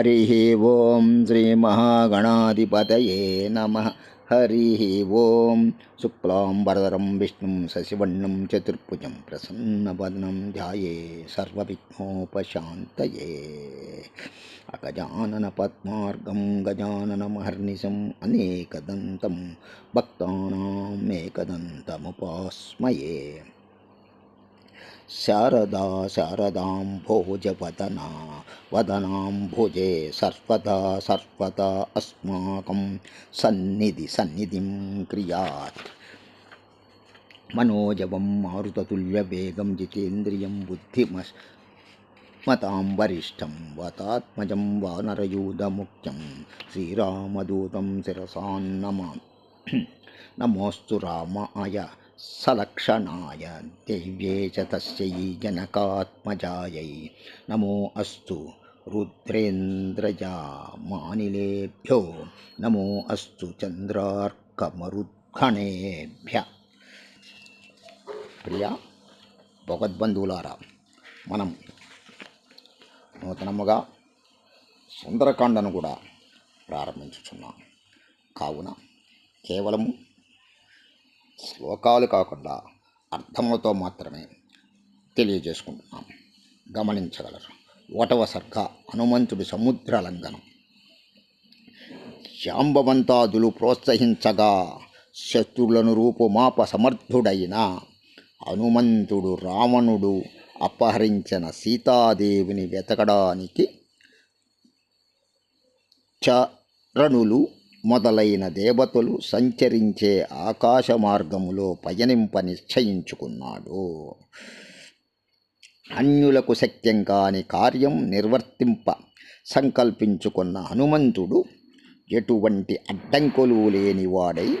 హరి ఓం శ్రీ మహాగణాధిపతయే నమ. హరి ఓం శుక్లాంబరధరం విష్ణుం శశివర్ణం చతుర్భుజం ప్రసన్నవదనం ధ్యాయే సర్వవిఘ్నోపశాంతయే. అగజానన పద్మార్గం గజాననమహర్నిశం అనేకదంతం భక్తానామేకదంతముపాస్మయే శారదా శారదాం వదనాంభుజే సర్వదా సర్వదా అస్మాకం సన్నిధి సన్నిధిం క్రియాత్ మనోజవం మారుతతుల్యవేగం జితేంద్రియం బుద్ధిమస్ మతాం వరిష్టం వతాత్మజం వానరయూధముఖ్యం శ్రీరామదూతం శిరసాన్నమా నమోస్తు రామాయ సలక్షణాయ దివ్యే చ తస్యై జనకాత్మజాయై నమో అస్తు రుద్రేంద్రజామానిలేభ్యో నమో అస్తు చంద్రార్కమరుద్ఘణేభ్య ప్రియ భగవద్బంధువులారా మనం నూతనముగా సుందరకాండను కూడా ప్రారంభించుచున్నాం. కావున కేవలము శ్లోకాలు కాకుండా అర్థములతో మాత్రమే తెలియజేసుకుంటున్నాం. గమనించగలరు. ఒకటవ సర్గ హనుమంతుడి సముద్ర లంఘనం శాంబవంతాదులు ప్రోత్సహించగా శత్రులను రూపుమాప సమర్థుడైన హనుమంతుడు రావణుడు అపహరించిన సీతాదేవిని వెతకడానికి చరణులు మొదలైన దేవతలు సంచరించే ఆకాశ మార్గములో పయనింప నిశ్చయించుకున్నాడు. అన్యులకు శక్యం కాని కార్యం నిర్వర్తింప సంకల్పించుకున్న హనుమంతుడు ఎటువంటి అడ్డంకులు లేనివాడై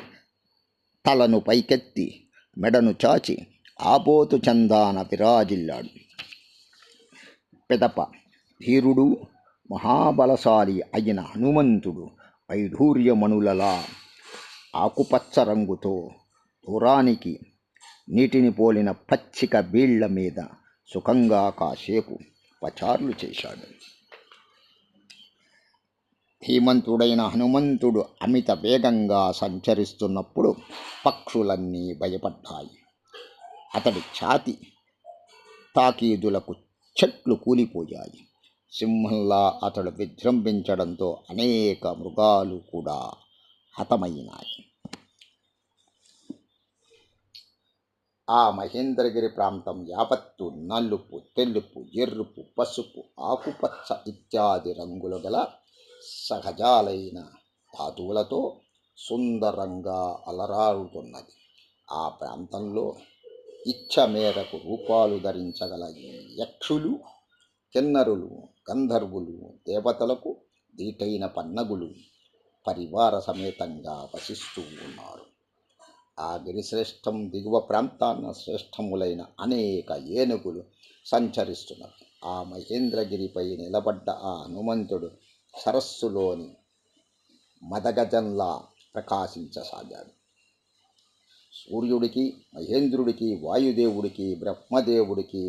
తలను పైకెత్తి మెడను చాచి ఆపోతు చందాన విరాజిల్లాడు. పెదప ధీరుడు మహాబలశాలి అయిన హనుమంతుడు వైఢూర్యమణులలా ఆకుపచ్చ రంగుతో దూరానికి నీటిని పోలిన పచ్చిక బీళ్ళ మీద సుఖంగా కాసేపు పచార్లు చేశాడు. ధీమంతుడైన హనుమంతుడు అమిత వేగంగా సంచరిస్తున్నప్పుడు పక్షులన్నీ భయపడ్డాయి. అతడి ఛాతి తాకీదులకు చెట్లు కూలిపోయాయి. సింహంలా అతడు విజృంభించడంతో అనేక మృగాలు కూడా హతమైనాయి. ఆ మహేంద్రగిరి ప్రాంతం యావత్తు నలుపు తెలుపు ఎరుపు పసుపు ఆకుపచ్చ ఇత్యాది రంగులు గల సహజాలైన ధాతువులతో సుందరంగా అలరారుతున్నది. ఆ ప్రాంతంలో ఇచ్చ మేరకు రూపాలు ధరించగల యక్షులు కిన్నరులు గంధర్వులు దేవతలకు దీటైన పన్నగులు పరివార సమేతంగా వసిస్తూ ఉన్నారు. ఆ గిరిశ్రేష్టం దిగువ ప్రాంతాన శ్రేష్టములైన అనేక ఏనుగులు సంచరిస్తున్నవి ఆ మహేంద్రగిరిపై నిలబడ్డ ఆ హనుమంతుడు సరస్సులోని మదగజంలా ప్రకాశించసాగాడు. సూర్యుడికి మహేంద్రుడికి వాయుదేవుడికి బ్రహ్మదేవుడికి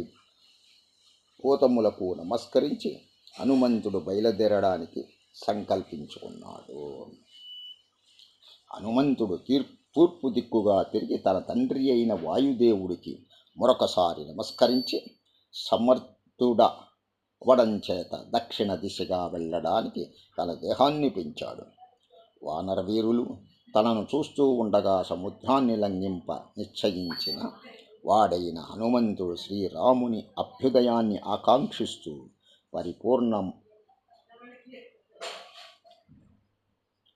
పూతములకు నమస్కరించి హనుమంతుడు బయలుదేరడానికి సంకల్పించుకున్నాడు. హనుమంతుడు తీర్ తూర్పు దిక్కుగా తిరిగి తన తండ్రి అయిన వాయుదేవుడికి మరొకసారి నమస్కరించి సమర్థుడ వడం చేత దక్షిణ దిశగా వెళ్ళడానికి తన దేహాన్ని పెంచాడు. వానరవీరులు తనను చూస్తూ ఉండగా సముద్రాన్ని లంఘింప నిశ్చయించిన వాడైన హనుమంతుడు శ్రీరాముని అభ్యుదయాన్ని ఆకాంక్షిస్తూ పరిపూర్ణం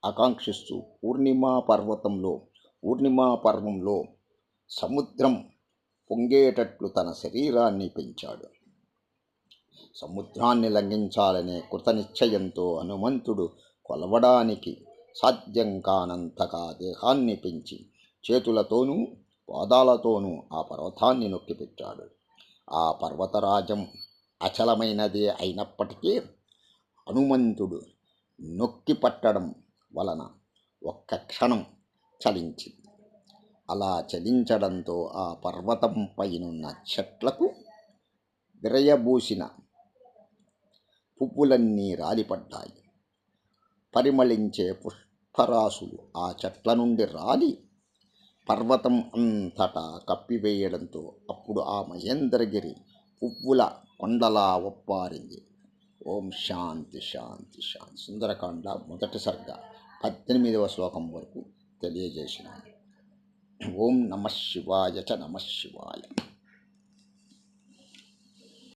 ఆకాంక్షిస్తూ పూర్ణిమా పర్వతంలో పూర్ణిమా పర్వంలో సముద్రం పొంగేటట్లు తన శరీరాన్ని పెంచాడు. సముద్రాన్ని లంఘించాలనే కృతనిశ్చయంతో హనుమంతుడు కొలవడానికి సాధ్యం కానంతగా దేహాన్ని పెంచి చేతులతోనూ పాదాలతోనూ ఆ పర్వతాన్ని నొక్కిపెట్టాడు. ఆ పర్వతరాజం అచలమైనదే అయినప్పటికీ హనుమంతుడు నొక్కి పట్టడం వలన ఒక్క క్షణం చలించింది. అలా చలించడంతో ఆ పర్వతం పైనున్న చెట్లకు విరయబూసిన పువ్వులన్నీ రాలిపడ్డాయి. పరిమళించే పుష్పరాశులు ఆ చెట్ల నుండి రాలి పర్వతం అంతటా కప్పివేయడంతో అప్పుడు ఆ మహేంద్రగిరి పువ్వుల కొండలా ఒప్పారింది. ఓం శాంతి శాంతి శాంతి. సుందరకాండ మొదటి సర్గ పద్దెనిమిదవ శ్లోకం వరకు తెలియజేసినాను. ఓం నమ శివాయ చ నమ శివాయ.